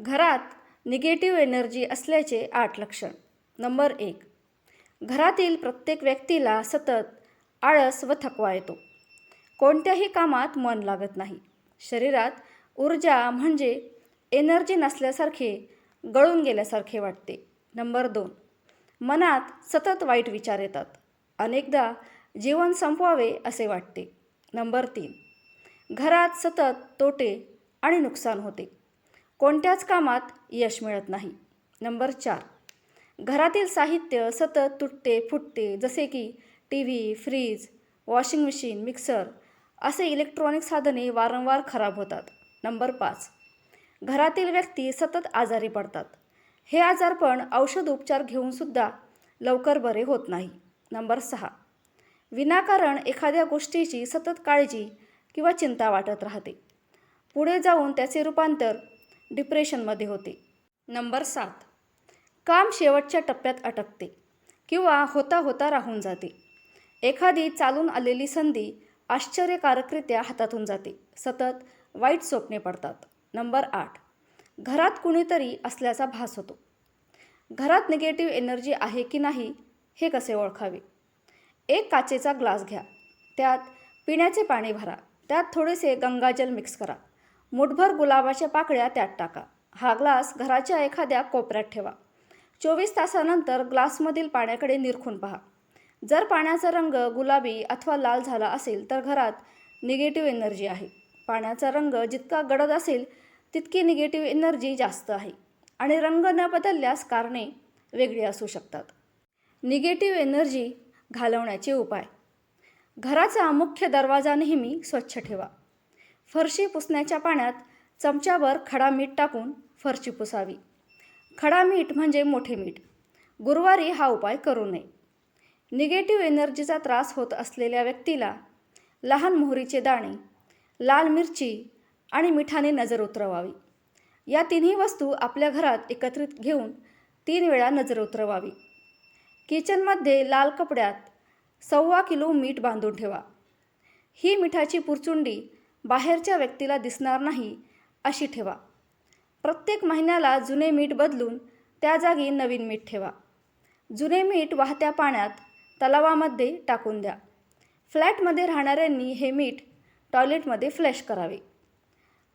घरात negative energy असल्याचे आठ लक्षण. नंबर एक घरातील प्रत्येक व्यक्तीला सतत आळस व थकवा येतो. कोणत्याही कामात मन लागत नाही. शरीरात ऊर्जा म्हणजे एनर्जी नसल्यासारखे गळून गेल्यासारखे वाटते. नंबर दोन मनात सतत वाईट विचार येतात. अनेकदा जीवन संपवावे असे वाटते. नंबर तीन घरात सतत तोटे आणि नुकसान होते. कोणत्याच कामात यश मिळत नाही. नंबर चार. घरातील साहित्य सतत तुटते फुटते जसे की T V fridge washing machine mixer असे इलेक्ट्रॉनिक साधने वारंवार खराब होतात. नंबर पाच. घरातील व्यक्ती सतत आजारी पडतात. हे आजारपण औषध उपचार घेऊनसुद्धा लवकर बरे होत नाही. नंबर सहा. विनाकारण एखाद्या गोष्टीची सतत काळजी किंवा चिंता वाटत राहते. पुढे जाऊन त्याचे रूपांतर डिप्रेशनमध्ये होते. नंबर सात. काम शेवटच्या टप्प्यात अटकते किंवा होता होता राहून जाते. एखादी चालून आलेली संधी आश्चर्यकारकरित्या हातातून जाते. सतत वाईट स्वप्ने पडतात. नंबर आठ. घरात कुणीतरी असल्याचा भास होतो. घरात निगेटिव्ह एनर्जी आहे की नाही हे कसे ओळखावे? एक काचेचा ग्लास घ्या. त्यात पिण्याचे पाणी भरा. त्यात थोडेसे गंगाजल मिक्स करा. मुठभर गुलाबाच्या पाकळ्या त्यात टाका. हा ग्लास घराच्या एखाद्या कोपऱ्यात ठेवा. चोवीस तासानंतर ग्लासमधील पाण्याकडे निरखून पहा. जर पाण्याचा रंग गुलाबी अथवा लाल झाला असेल तर घरात निगेटिव्ह एनर्जी आहे. पाण्याचा रंग जितका गडद असेल तितकी निगेटिव्ह एनर्जी जास्त आहे आणि रंग न बदलल्यास कारणे वेगळी असू शकतात. निगेटिव्ह एनर्जी घालवण्याचे उपाय. घराचा मुख्य दरवाजा नेहमी स्वच्छ ठेवा. फरशी पुसण्याच्या पाण्यात चमच्यावर खडा मीठ टाकून फरशी पुसावी. खडा मीठ म्हणजे मोठे मीठ. गुरुवारी हा उपाय करू नये. निगेटिव्ह एनर्जीचा त्रास होत असलेल्या व्यक्तीला लहान मोहरीचे दाणे लाल मिरची आणि मिठाने नजर उतरवावी. या तिन्ही वस्तू आपल्या घरात एकत्रित घेऊन तीन वेळा नजर उतरवावी. किचनमध्ये लाल कपड्यात सव्वा किलो मीठ बांधून ठेवा. ही मिठाची पुरचुंडी बाहेरच्या व्यक्तीला दिसणार नाही अशी ठेवा. प्रत्येक महिन्याला जुने मीठ बदलून त्या जागी नवीन मीठ ठेवा. जुने मीठ वाहत्या पाण्यात तलावामध्ये टाकून द्या. फ्लॅटमध्ये राहणाऱ्यांनी हे मीठ टॉयलेटमध्ये फ्लॅश करावे.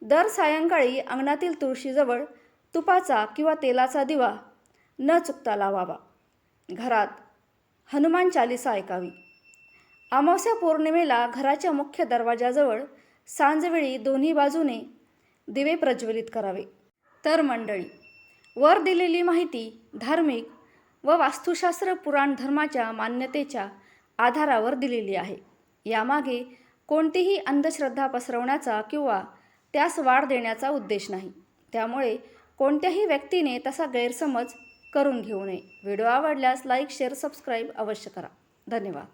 दर सायंकाळी अंगणातील तुळशीजवळ तुपाचा किंवा तेलाचा दिवा न चुकता लावावा. घरात हनुमान चालिसा ऐकावी. अमावस्या पौर्णिमेला घराच्या मुख्य दरवाजाजवळ सांजवेळी दोन्ही बाजूने दिवे प्रज्वलित करावे. तर मंडळी वर दिलेली माहिती धार्मिक व वास्तुशास्त्र पुराण धर्माच्या मान्यतेच्या आधारावर दिलेली आहे. यामागे कोणतीही अंधश्रद्धा पसरवण्याचा किंवा त्यास वाढ देण्याचा उद्देश नाही. त्यामुळे कोणत्याही व्यक्तीने तसा गैरसमज करून घेऊ नये. व्हिडिओ आवडल्यास लाईक शेअर सबस्क्राईब अवश्य करा. धन्यवाद.